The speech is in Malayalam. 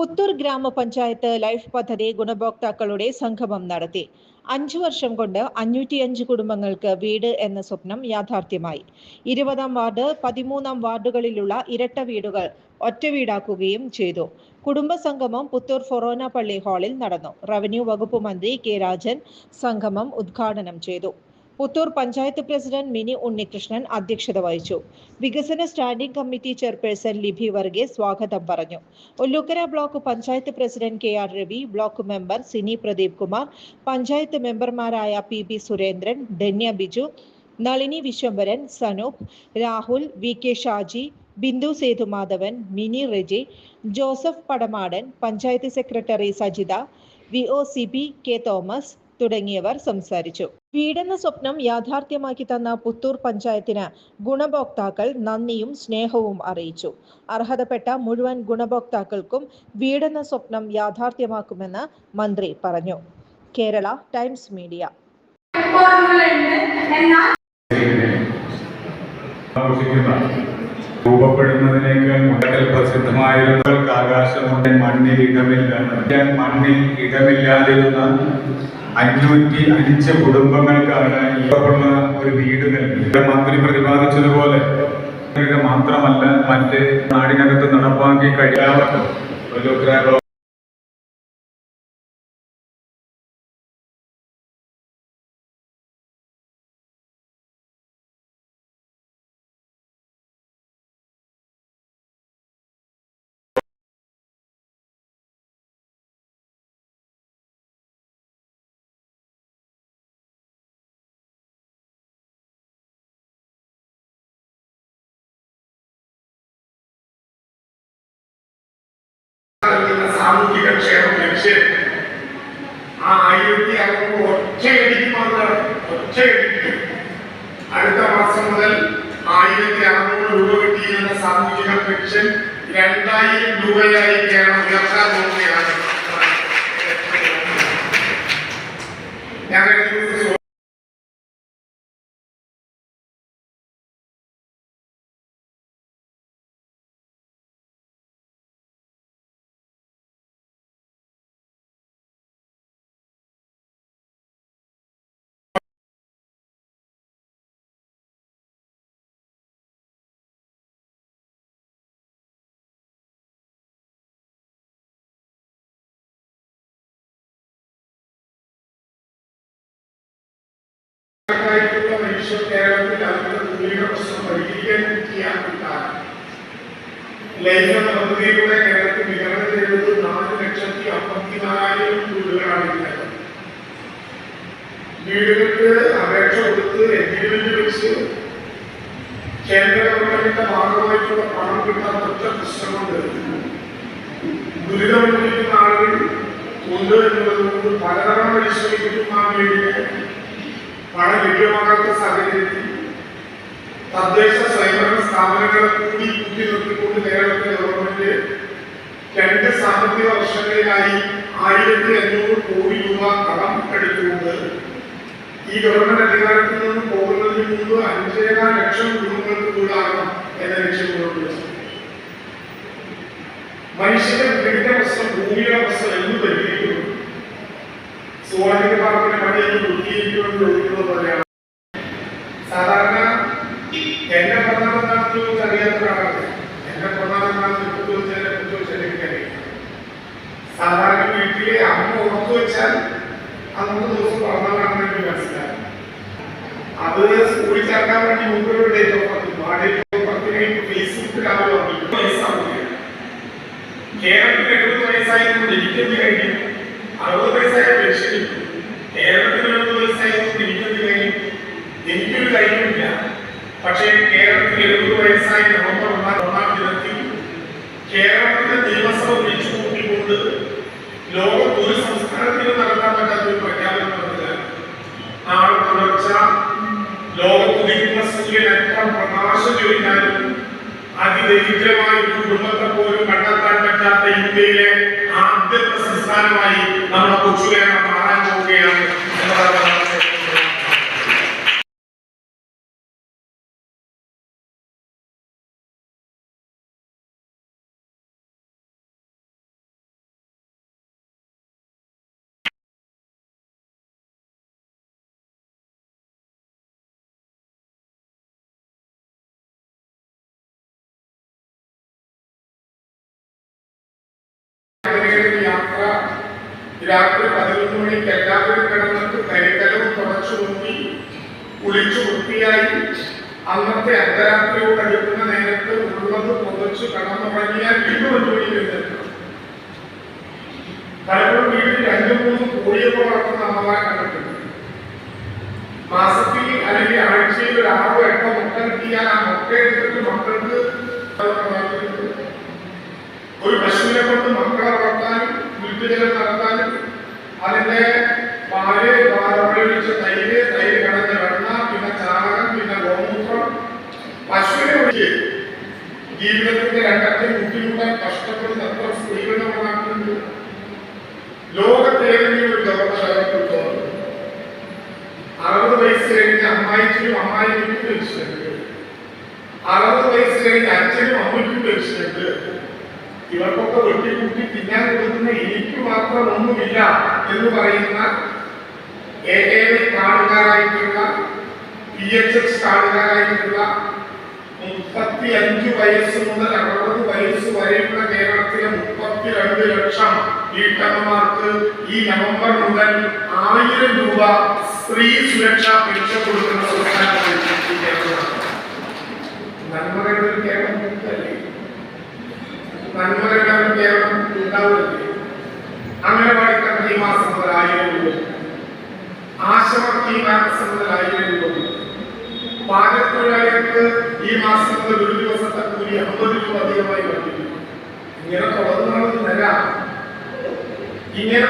പുത്തൂർ ഗ്രാമപഞ്ചായത്ത് ലൈഫ് പദ്ധതി ഗുണഭോക്താക്കളുടെ സംഗമം നടത്തി. അഞ്ചു വർഷം കൊണ്ട് അഞ്ഞൂറ്റിയഞ്ച് കുടുംബങ്ങൾക്ക് വീട് എന്ന സ്വപ്നം യാഥാർത്ഥ്യമായി. ഇരുപതാം വാർഡ് പതിമൂന്നാം വാർഡുകളിലുള്ള ഇരട്ട വീടുകൾ ഒറ്റ വീടാക്കുകയും ചെയ്തു. കുടുംബ സംഗമം പുത്തൂർ ഫൊറോന പള്ളി ഹാളിൽ നടന്നു. റവന്യൂ വകുപ്പ് മന്ത്രി കെ രാജൻ സംഗമം ഉദ്ഘാടനം ചെയ്തു. പുത്തൂർ പഞ്ചായത്ത് പ്രസിഡന്റ് മിനി ഉണ്ണികൃഷ്ണൻ അധ്യക്ഷത വഹിച്ചു. വികസന standing committee chairperson Libi Varghese സ്വാഗതം പറഞ്ഞു. Ollukkara block panchayat president K R Ravi block member Sini Pradeep Kumar panchayat മെമ്പർമാരായ P B Surendran Dhanya Biju Nalini Viswambharan Sanoop Rahul V K Shaji Bindu Sethumadhavan Mini Reji Joseph Padamadan panchayat secretary Sajitha V O C B K Thomas തുടങ്ങിയവർ സംസാരിച്ചു. വീടെന്ന സ്വപ്നം യാഥാർത്ഥ്യമാക്കി തന്ന പുത്തൂർ പഞ്ചായത്തിന് ഗുണഭോക്താക്കൾ നന്ദിയും സ്നേഹവും അറിയിച്ചു. അർഹതപ്പെട്ട മുഴുവൻ ഗുണഭോക്താക്കൾക്കും വീടെന്ന സ്വപ്നം യാഥാർത്ഥ്യമാക്കുമെന്ന് മന്ത്രി പറഞ്ഞു. Kerala Times media. രൂപപ്പെടുന്നതിനേക്കാൾ ആകാശമുണ്ട്. മണ്ണിൽ ഇടമില്ല മണ്ണിൽ ഇടമില്ലാതിരുന്ന അഞ്ഞൂറ്റി അഞ്ച് കുടുംബങ്ങൾക്കാണ് ഇവർക്കുള്ള ഒരു വീട് നൽകി. മന്ത്രി പ്രതിപാദിച്ചതുപോലെ മാത്രമല്ല മറ്റ് നാടിനകത്ത് നടപ്പാക്കി കഴിയാവർക്കും ഒരു സാമൂഹിക ക്ഷേമം ലക്ഷ്യം ആ ആയിരത്തി അറുന്നൂറ് ഒറ്റയടിക്കുമെന്ന് ഒറ്റയടിക്ക് അടുത്ത മാസം മുതൽ ആയിരത്തി അറുന്നൂറ് രൂപ കിട്ടിയിരുന്ന സാമൂഹിക പെൻഷൻ രണ്ടായിരം രൂപയായി കേരളം ഉയർത്താൻ പോവുകയാണ്. ഞാൻ കഴിഞ്ഞ ലൈഫ് പദ്ധതിയിലൂടെ കേരളത്തിൽ വിതരണം ചെയ്തത് നാല് ലക്ഷത്തി അമ്പത്തിനാലായിരം വീടുകളാണ് വീടുകൾക്ക് അപേക്ഷ കൊടുത്ത് എഗ്രിമെന്റ് വെച്ച് കേന്ദ്ര ഗവൺമെന്റിന്റെ ഭാഗമായിട്ടുള്ള പണം കിട്ടാൻ ഒറ്റ പ്രശ്നമുണ്ട്. ദുരിതമനുഭവിക്കുന്ന ആളുകൾ ഉണ്ട് എന്നുള്ളത് കൊണ്ട് പരിശ്രമിക്കുന്ന പണം ലഭ്യമാകാത്ത സാഹചര്യത്തിൽ തദ്ദേശ സ്വയംഭരണ സ്ഥാപനങ്ങളെ കൂടി കൂട്ടി നിർത്തിക്കൊണ്ട് കേരളത്തിലെ ഗവൺമെന്റ് രണ്ട് സാമ്പത്തിക വർഷങ്ങളിലായി ആയിരത്തി അഞ്ഞൂറ് കോടി രൂപ കടം എടുത്തുകൊണ്ട് ഈ ഗവൺമെന്റ് അധികാരത്തിൽ നിന്ന് പോകുന്നതിന് മുമ്പ് അഞ്ചേകാൽ ലക്ഷം കുടുംബങ്ങൾക്ക് വീടാകണം എന്ന ലക്ഷ്യം മുന്നോട്ട് വെച്ചു മനുഷ്യന്റെ വീടിന്റെ പ്രശ്നം ഭൂമിയുടെ പ്രശ്നം എന്ന് പരിഹരിക്കുന്നു സുവാജിക പാർക്കിന് പണിയൊക്കെ ബുദ്ധിയിരിക്കുമെന്ന് പോലെയാണ്. എന്റെ പ്രധാനം എന്താണെന്ന് ചോദിച്ചാൽ അറിയാത്ത ഒരാളാണ് എന്റെ പ്രധാനം എന്താണെന്ന് ഇപ്പൊ ചോദിച്ചാൽ എപ്പോ ചോദിച്ചാൽ എനിക്കറിയാം സാധാരണ വീട്ടിലെ അമ്മ ഓർത്തു വെച്ചാൽ അന്നത്തെ ദിവസം പറഞ്ഞാലാണെന്ന് എനിക്ക് മനസ്സിലായി അത് സ്കൂളിൽ ചേർക്കാൻ വേണ്ടി മുമ്പ് ഒരു ഡേറ്റ് ഓഫ് ബർത്ത് ആ ഡേറ്റ് ഓഫ് ബർത്തിനെ ഫേസ്ബുക്കിൽ അവർ പറഞ്ഞു കേരളത്തിൽ എഴുപത് വയസ്സായതുകൊണ്ട് എനിക്കെന്ത് കഴിഞ്ഞു അറുപത് വയസ്സായ പെൻഷൻ കേരളത്തിൽ എഴുപത് വയസ്സായതുകൊണ്ട് എനിക്കെന്ത് കഴിഞ്ഞു എനിക്കൊരു കാര്യമില്ല പക്ഷേ കേരളത്തിൽ എഴുപത് വയസ്സായി നവംബർ ഒന്നാം ഒന്നാം ദിനത്തിൽ കേരളത്തിന്റെ നിയമസഭ വിളിച്ചു കൂട്ടിക്കൊണ്ട് ലോകത്ത് ഒരു സംസ്ഥാനത്തിനും നടത്താൻ പറ്റാത്ത ഒരു പ്രഖ്യാപനം നടത്തുക നാളെ പുലർച്ച ലോകത്തുദിക്കുന്ന സൂര്യൻ എത്ര പ്രകാശം ചോദിക്കാനും അതിദരിദ്രമായ ഒരു കുടുംബത്തെ പോലും കണ്ടെത്താൻ പറ്റാത്ത ഇന്ത്യയിലെ ആദ്യത്തെ സംസ്ഥാനമായി നമ്മുടെ കൊച്ചു മാറാൻ പോവുകയാണ് എന്നതാണ് രാത്രി പതിനൊന്ന് മണിക്ക് എല്ലാവരും കിടന്നിട്ട് കരിക്കലവും തുടച്ചു നോക്കി കുളിച്ചു വൃത്തിയായി. അന്നത്തെ അർദ്ധരാത്രിയോട് അടുക്കുന്ന നേരത്ത് ഉള്ളത് പുതച്ചു കടന്നുറങ്ങിയാൽ വീണ്ടും ഒരു മണി പലപ്പോഴും വീട്ടിൽ രണ്ടു മൂന്ന് കോഴിയൊക്കെ വളർത്തുന്ന അമ്മമാരെ കണ്ടിട്ടുണ്ട്. മാസത്തിൽ അല്ലെങ്കിൽ ആഴ്ചയിൽ ഒരു ആറോ എട്ടോ മുട്ട കിട്ടിയാൽ ആ മുട്ട എടുത്തിട്ട് മക്കൾക്ക് ഒരു പശുവിനെ കൊണ്ട് മക്കളെ വളർത്താനും വീട്ടുജലം നടത്താനും അതിന്റെ പാൽ പാലൊഴിച്ച് തൈര് തൈര് കടഞ്ഞ വെണ്ണ പിന്നെ ചാണകം പിന്നെ ഗോമൂത്രം. പശുവിനെ ഒഴിച്ച് ജീവിതത്തിന്റെ രണ്ടറ്റം ബുദ്ധിമുട്ടാൻ കഷ്ടപ്പെടുന്ന എത്ര സ്ത്രീകൾ നമ്മുടെ നാട്ടിലുണ്ട് ലോകത്തേതെങ്കിലും ഒരു തോന്നുന്നു അറുപത് വയസ്സ് കഴിഞ്ഞ അമ്മായിക്കും അമ്മായിക്കും പെൻഷനുണ്ട് അറുപത് വയസ്സ് കഴിഞ്ഞ അച്ഛനും അമ്മയ്ക്കും പെൻഷനുണ്ട് ഇവർക്കൊക്കെ വെട്ടിക്കൂട്ടി തിന്നാൻ കൊടുക്കുന്ന മാത്രം ഒന്നുമില്ല എന്ന് പറയുന്ന എ എ വൈ കാർഡുകാരായിട്ടുള്ള പി എച്ച് എക്സ് കാർഡുകാരായിട്ടുള്ള മുപ്പത്തി അഞ്ച് വയസ്സ് മുതൽ അറുപത് വയസ്സ് വരെയുള്ള കേരളത്തിലെ മുപ്പത്തിരണ്ട് ലക്ഷം വീട്ടമ്മമാർക്ക് ഈ നവംബർ മുതൽ ആയിരം രൂപ സ്ത്രീ സുരക്ഷാ പെൻഷൻ കൊടുക്കുന്ന. നന്മകളുടെ കേരളം നന്മകളുടെ കേരളം ഉണ്ടാവില്ലേ അംഗനവാടിക്കാർക്ക് ഈ മാസം മുതൽ ആയിരം രൂപ മാസം ആയിരം രൂപ പാചകത്തൊഴിലാളികൾക്ക് ഈ മാസം മുതൽ ഒരു ദിവസത്തെ കൂലി അമ്പത് രൂപ അധികമായി വർദ്ധിക്കും ഇങ്ങനെ തുടർന്നുള്ള തരാം ഇങ്ങനെ